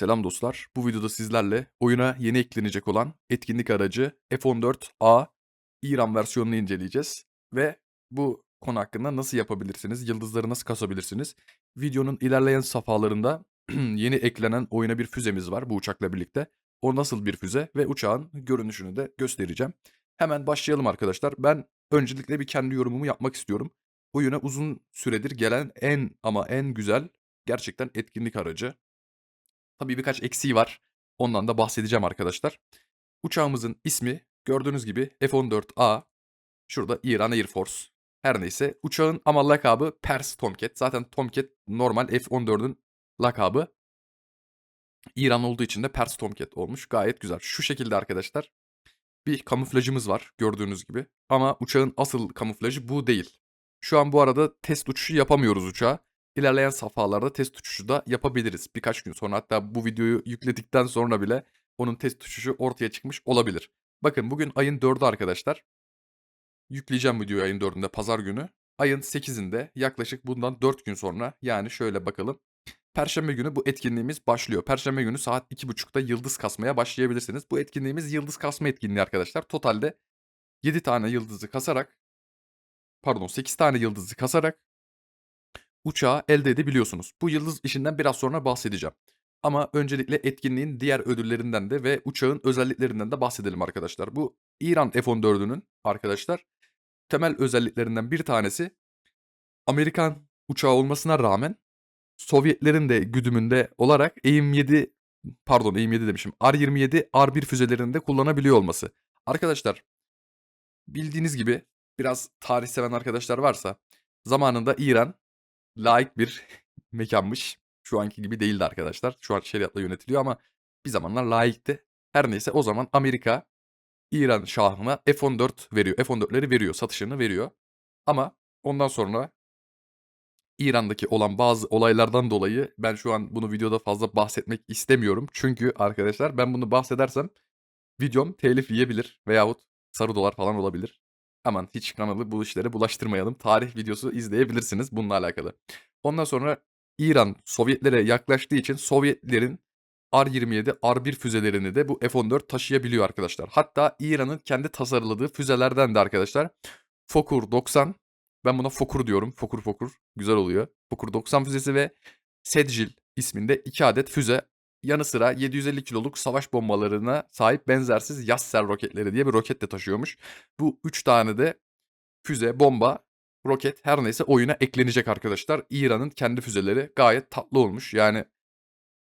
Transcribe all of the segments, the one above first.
Selam dostlar. Bu videoda sizlerle oyuna yeni eklenecek olan etkinlik aracı F-14A İran versiyonunu inceleyeceğiz. Ve bu konu hakkında nasıl yapabilirsiniz, yıldızları nasıl kasabilirsiniz? Videonun ilerleyen safhalarında yeni eklenen oyuna bir füzemiz var bu uçakla birlikte. O nasıl bir füze ve uçağın görünüşünü de göstereceğim. Hemen başlayalım arkadaşlar. Ben öncelikle bir kendi yorumumu yapmak istiyorum. Oyuna uzun süredir gelen en ama en güzel gerçekten etkinlik aracı. Tabii birkaç eksiği var. Ondan da bahsedeceğim arkadaşlar. Uçağımızın ismi gördüğünüz gibi F-14A. Şurada İran Air Force. Her neyse uçağın ama lakabı Pers Tomcat. Zaten Tomcat normal F-14'ün lakabı. İran olduğu için de Pers Tomcat olmuş. Gayet güzel. Şu şekilde arkadaşlar. Bir kamuflajımız var gördüğünüz gibi. Ama uçağın asıl kamuflajı bu değil. Şu an bu arada test uçuşu yapamıyoruz uçağa. İlerleyen safhalarda test uçuşu da yapabiliriz. Birkaç gün sonra hatta bu videoyu yükledikten sonra bile onun test uçuşu ortaya çıkmış olabilir. Bakın bugün ayın 4'ü arkadaşlar. Yükleyeceğim videoyu ayın 4'ünde pazar günü. Ayın 8'inde yaklaşık bundan 4 gün sonra yani şöyle bakalım. Perşembe günü bu etkinliğimiz başlıyor. Perşembe günü saat 2.30'da yıldız kasmaya başlayabilirsiniz. Bu etkinliğimiz yıldız kasma etkinliği arkadaşlar. Totalde 7 tane yıldızı kasarak pardon 8 tane yıldızı kasarak uçağı elde edebiliyorsunuz. Bu yıldız işinden biraz sonra bahsedeceğim. Ama öncelikle etkinliğin diğer ödüllerinden de ve uçağın özelliklerinden de bahsedelim arkadaşlar. Bu İran F-14'ünün arkadaşlar temel özelliklerinden bir tanesi Amerikan uçağı olmasına rağmen Sovyetlerin de güdümünde olarak AIM-7 pardon AIM-7 demişim R-27 R1 füzelerini de kullanabiliyor olması. Arkadaşlar bildiğiniz gibi biraz tarih seven arkadaşlar varsa zamanında İran layık bir mekanmış. Şu anki gibi değildi arkadaşlar. Şu an şeriatla yönetiliyor ama bir zamanlar layıktı. Her neyse o zaman Amerika İran şahına F-14 veriyor. F-14'leri veriyor. Satışını veriyor. Ama ondan sonra İran'daki olan bazı olaylardan dolayı ben şu an bunu videoda fazla bahsetmek istemiyorum. Çünkü arkadaşlar ben bunu bahsedersem videom telif yiyebilir veyahut sarı dolar falan olabilir. Aman hiç kanalı bu işlere bulaştırmayalım. Tarih videosu izleyebilirsiniz bununla alakalı. Ondan sonra İran Sovyetlere yaklaştığı için Sovyetlerin R-27, R-1 füzelerini de bu F-14 taşıyabiliyor arkadaşlar. Hatta İran'ın kendi tasarladığı füzelerden de arkadaşlar Fokur 90 ben buna Fokur diyorum. Fokur Fokur. Güzel oluyor. Fokur 90 füzesi ve Sedjil isminde 2 adet füze. Yanı sıra 750 kiloluk savaş bombalarına sahip benzersiz Yasser roketleri diye bir roket de taşıyormuş. Bu 3 tane de füze, bomba, roket her neyse oyuna eklenecek arkadaşlar. İran'ın kendi füzeleri gayet tatlı olmuş. Yani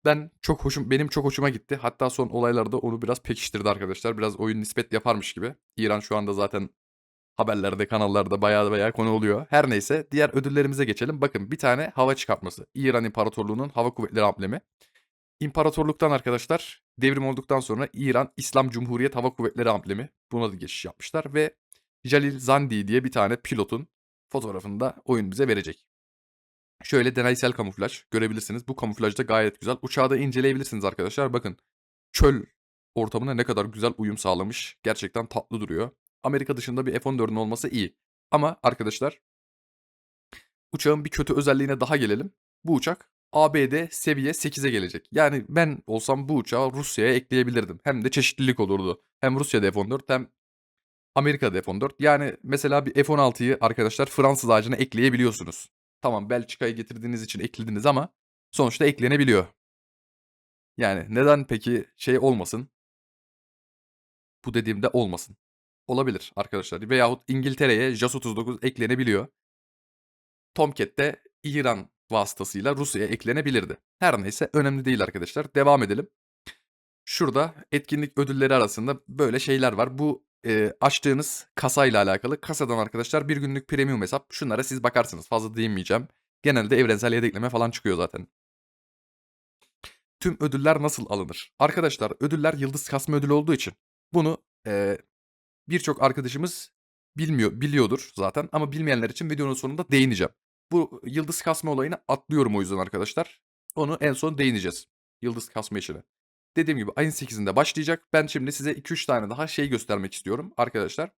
ben çok hoşum benim çok hoşuma gitti. Hatta son olaylarda onu biraz pekiştirdi arkadaşlar. Biraz oyun nispet yaparmış gibi. İran şu anda zaten haberlerde, kanallarda bayağı bayağı konu oluyor. Her neyse diğer ödüllerimize geçelim. Bakın bir tane hava çıkartması. İran İmparatorluğu'nun hava kuvvetleri amblemi. İmparatorluktan arkadaşlar devrim olduktan sonra İran İslam Cumhuriyet Hava Kuvvetleri amblemi. Buna da geçiş yapmışlar ve Jalil Zandi diye bir tane pilotun fotoğrafını da oyun bize verecek. Şöyle deneysel kamuflaj görebilirsiniz. Bu kamuflaj da gayet güzel. Uçağı da inceleyebilirsiniz arkadaşlar. Bakın çöl ortamına ne kadar güzel uyum sağlamış. Gerçekten tatlı duruyor. Amerika dışında bir F-14'ün olması iyi. Ama arkadaşlar uçağın bir kötü özelliğine daha gelelim. Bu uçak ABD seviye 8'e gelecek. Yani ben olsam bu uçağı Rusya'ya ekleyebilirdim. Hem de çeşitlilik olurdu. Hem Rusya'da F-14 hem Amerika'da F-14. Yani mesela bir F-16'yı arkadaşlar Fransız ağacına ekleyebiliyorsunuz. Tamam Belçika'ya getirdiğiniz için eklediniz ama sonuçta eklenebiliyor. Yani neden peki şey olmasın? Bu dediğimde olmasın. Olabilir arkadaşlar. Veyahut İngiltere'ye JAS-39 eklenebiliyor. Tomcat İran vasıtasıyla Rusya'ya eklenebilirdi. Her neyse önemli değil arkadaşlar. Devam edelim. Şurada etkinlik ödülleri arasında böyle şeyler var. Bu e, açtığınız kasayla alakalı. Kasadan arkadaşlar bir günlük premium hesap. Şunlara siz bakarsınız. Fazla değinmeyeceğim. Genelde evrensel yedekleme falan çıkıyor zaten. Tüm ödüller nasıl alınır? Arkadaşlar ödüller yıldız kasma ödülü olduğu için bunu e, birçok arkadaşımız bilmiyor, biliyordur zaten ama bilmeyenler için videonun sonunda değineceğim. Bu yıldız kasma olayını atlıyorum o yüzden arkadaşlar. Onu en son değineceğiz. Yıldız kasma işine. Dediğim gibi ayın 8'inde başlayacak. Ben şimdi size 2-3 tane daha şey göstermek istiyorum arkadaşlar.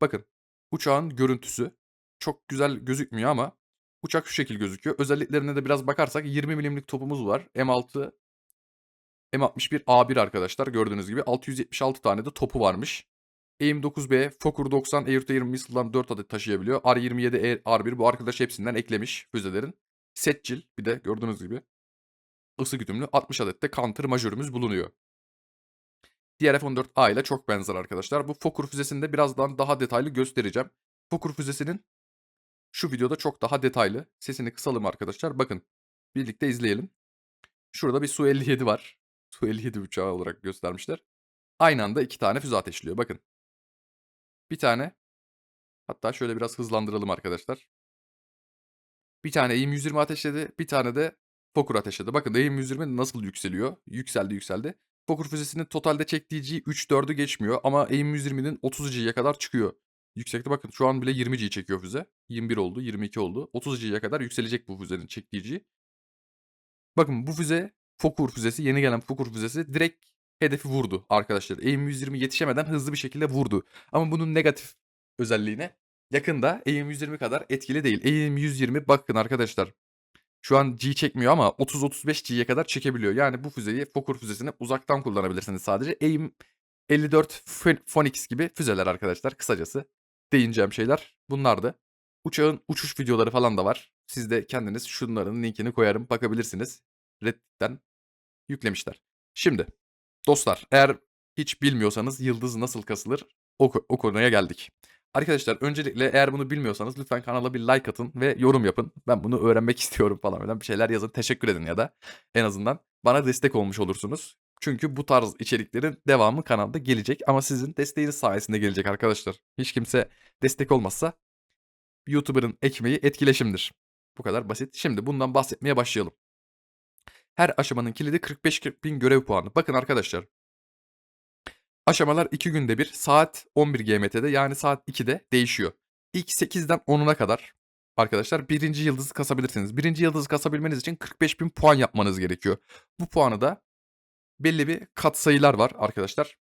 Bakın uçağın görüntüsü çok güzel gözükmüyor ama uçak şu şekil gözüküyor. Özelliklerine de biraz bakarsak 20 milimlik topumuz var. M6 M61A1 arkadaşlar gördüğünüz gibi 676 tane de topu varmış. AIM-9B, Fokker 90 Air-to-Air Missile'dan 4 adet taşıyabiliyor. R-27 Air- R1 bu arkadaş hepsinden eklemiş füzelerin. Setçil bir de gördüğünüz gibi ısı güdümlü 60 adet de counter majörümüz bulunuyor. Diğer F-14A ile çok benzer arkadaşlar. Bu Fokker füzesinde birazdan daha detaylı göstereceğim. Fokker füzesinin şu videoda çok daha detaylı. Sesini kısalım arkadaşlar. Bakın birlikte izleyelim. Şurada bir Su-57 var. Su-57 uçağı olarak göstermişler. Aynı anda iki tane füze ateşliyor. Bakın. Bir tane. Hatta şöyle biraz hızlandıralım arkadaşlar. Bir tane AIM-120 ateşledi. Bir tane de Fokker ateşledi. Bakın AIM-120 nasıl yükseliyor? Yükseldi yükseldi. Fokker füzesinin totalde çektiği G 3-4'ü geçmiyor. Ama AIM-120'nin 30 G'ye kadar çıkıyor. Yüksekte bakın şu an bile 20 G çekiyor füze. 21 oldu, 22 oldu. 30 G'ye kadar yükselecek bu füzenin çektiği G. Bakın bu füze Fokker füzesi, yeni gelen Fokker füzesi direkt hedefi vurdu arkadaşlar. AIM-120 yetişemeden hızlı bir şekilde vurdu. Ama bunun negatif özelliğine yakında AIM-120 kadar etkili değil. AIM-120 bakın arkadaşlar şu an G çekmiyor ama 30-35 G'ye kadar çekebiliyor. Yani bu füzeyi Fokker füzesini uzaktan kullanabilirsiniz sadece. AIM 54 Pho- Phoenix gibi füzeler arkadaşlar kısacası. Değineceğim şeyler bunlardı. Uçağın uçuş videoları falan da var. Siz de kendiniz şunların linkini koyarım bakabilirsiniz. Reddit'ten yüklemişler. Şimdi dostlar eğer hiç bilmiyorsanız yıldız nasıl kasılır o, o konuya geldik. Arkadaşlar öncelikle eğer bunu bilmiyorsanız lütfen kanala bir like atın ve yorum yapın. Ben bunu öğrenmek istiyorum falan filan bir şeyler yazın. Teşekkür edin ya da en azından bana destek olmuş olursunuz. Çünkü bu tarz içeriklerin devamı kanalda gelecek ama sizin desteğiniz sayesinde gelecek arkadaşlar. Hiç kimse destek olmazsa YouTuber'ın ekmeği etkileşimdir. Bu kadar basit. Şimdi bundan bahsetmeye başlayalım. Her aşamanın kilidi 45 bin görev puanı. Bakın arkadaşlar. Aşamalar 2 günde bir saat 11 GMT'de yani saat 2'de değişiyor. İlk 8'den 10'una kadar arkadaşlar birinci yıldızı kasabilirsiniz. Birinci yıldızı kasabilmeniz için 45 bin puan yapmanız gerekiyor. Bu puanı da belli bir katsayılar var arkadaşlar.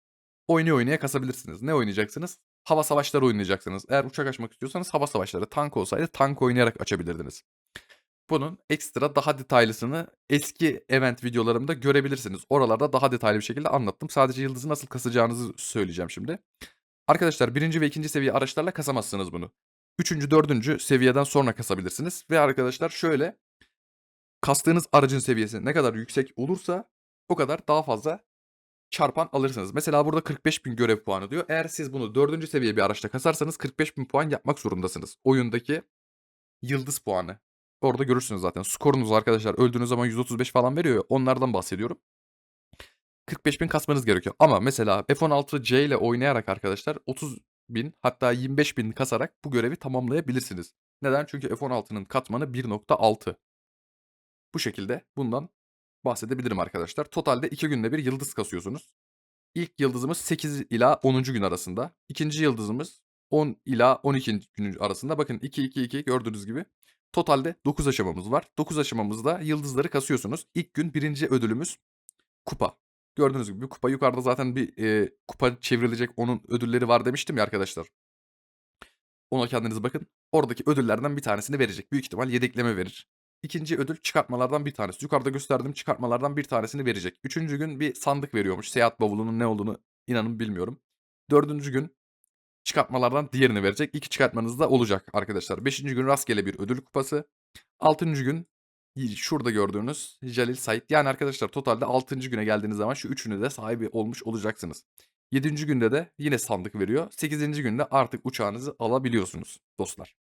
Oynaya oynaya kasabilirsiniz. Ne oynayacaksınız? Hava savaşları oynayacaksınız. Eğer uçak açmak istiyorsanız hava savaşları. Tank olsaydı tank oynayarak açabilirdiniz. Bunun ekstra daha detaylısını eski event videolarımda görebilirsiniz. Oralarda daha detaylı bir şekilde anlattım. Sadece yıldızı nasıl kasacağınızı söyleyeceğim şimdi. Arkadaşlar birinci ve ikinci seviye araçlarla kasamazsınız bunu. Üçüncü, dördüncü seviyeden sonra kasabilirsiniz. Ve arkadaşlar şöyle kastığınız aracın seviyesi ne kadar yüksek olursa o kadar daha fazla çarpan alırsınız. Mesela burada 45 bin görev puanı diyor. Eğer siz bunu dördüncü seviye bir araçta kasarsanız 45 bin puan yapmak zorundasınız. Oyundaki yıldız puanı. Orada görürsünüz zaten. Skorunuz arkadaşlar öldüğünüz zaman 135 falan veriyor ya onlardan bahsediyorum. 45 bin kasmanız gerekiyor. Ama mesela F-16C ile oynayarak arkadaşlar 30 bin hatta 25 bin kasarak bu görevi tamamlayabilirsiniz. Neden? Çünkü F-16'nın katmanı 1.6. Bu şekilde bundan bahsedebilirim arkadaşlar. Totalde 2 günde bir yıldız kasıyorsunuz. İlk yıldızımız 8 ila 10. gün arasında. İkinci yıldızımız 10 ila 12. gün arasında. Bakın 2-2-2 gördüğünüz gibi. Totalde 9 aşamamız var. 9 aşamamızda yıldızları kasıyorsunuz. İlk gün birinci ödülümüz kupa. Gördüğünüz gibi bir kupa yukarıda zaten bir e, kupa çevrilecek onun ödülleri var demiştim ya arkadaşlar. Ona kendiniz bakın. Oradaki ödüllerden bir tanesini verecek. Büyük ihtimal yedekleme verir. İkinci ödül çıkartmalardan bir tanesi. Yukarıda gösterdiğim çıkartmalardan bir tanesini verecek. Üçüncü gün bir sandık veriyormuş. Seyahat bavulunun ne olduğunu inanın bilmiyorum. Dördüncü gün çıkartmalardan diğerini verecek. İki çıkartmanız da olacak arkadaşlar. Beşinci gün rastgele bir ödül kupası. Altıncı gün şurada gördüğünüz Jalil Said. Yani arkadaşlar totalde altıncı güne geldiğiniz zaman şu üçünü de sahibi olmuş olacaksınız. Yedinci günde de yine sandık veriyor. Sekizinci günde artık uçağınızı alabiliyorsunuz dostlar.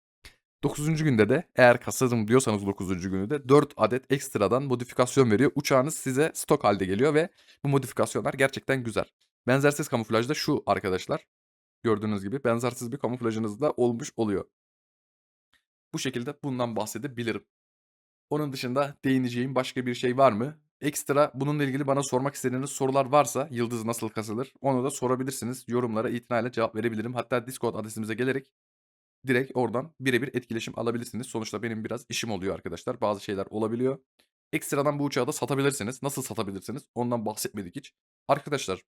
9. günde de eğer kasadım diyorsanız 9. günü de 4 adet ekstradan modifikasyon veriyor. Uçağınız size stok halde geliyor ve bu modifikasyonlar gerçekten güzel. Benzersiz kamuflajda şu arkadaşlar. Gördüğünüz gibi benzersiz bir kamuflajınız da olmuş oluyor. Bu şekilde bundan bahsedebilirim. Onun dışında değineceğim başka bir şey var mı? Ekstra bununla ilgili bana sormak istediğiniz sorular varsa yıldız nasıl kasılır onu da sorabilirsiniz. Yorumlara itinayla cevap verebilirim. Hatta Discord adresimize gelerek direkt oradan birebir etkileşim alabilirsiniz. Sonuçta benim biraz işim oluyor arkadaşlar. Bazı şeyler olabiliyor. Ekstradan bu uçağı da satabilirsiniz. Nasıl satabilirsiniz? Ondan bahsetmedik hiç. Arkadaşlar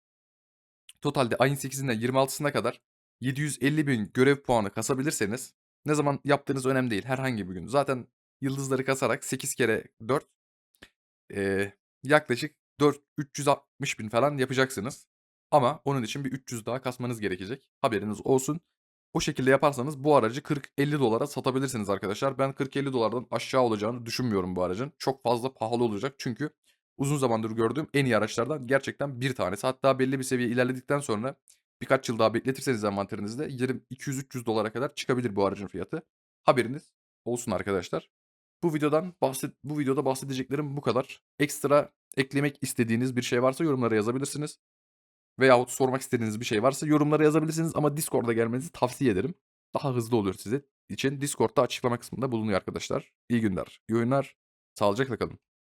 totalde ayın 8'inden 26'sına kadar 750 bin görev puanı kasabilirseniz ne zaman yaptığınız önemli değil. Herhangi bir gün. Zaten yıldızları kasarak 8 kere 4 eee, yaklaşık 4 360 bin falan yapacaksınız. Ama onun için bir 300 daha kasmanız gerekecek. Haberiniz olsun. O şekilde yaparsanız bu aracı 40-50 dolara satabilirsiniz arkadaşlar. Ben 40-50 dolardan aşağı olacağını düşünmüyorum bu aracın. Çok fazla pahalı olacak çünkü uzun zamandır gördüğüm en iyi araçlardan gerçekten bir tanesi. Hatta belli bir seviye ilerledikten sonra birkaç yıl daha bekletirseniz envanterinizde 200-300 dolara kadar çıkabilir bu aracın fiyatı. Haberiniz olsun arkadaşlar. Bu videodan bahset bu videoda bahsedeceklerim bu kadar. Ekstra eklemek istediğiniz bir şey varsa yorumlara yazabilirsiniz. Veyahut sormak istediğiniz bir şey varsa yorumlara yazabilirsiniz ama Discord'a gelmenizi tavsiye ederim. Daha hızlı olur size için. Discord'da açıklama kısmında bulunuyor arkadaşlar. İyi günler, iyi oyunlar, sağlıcakla kalın.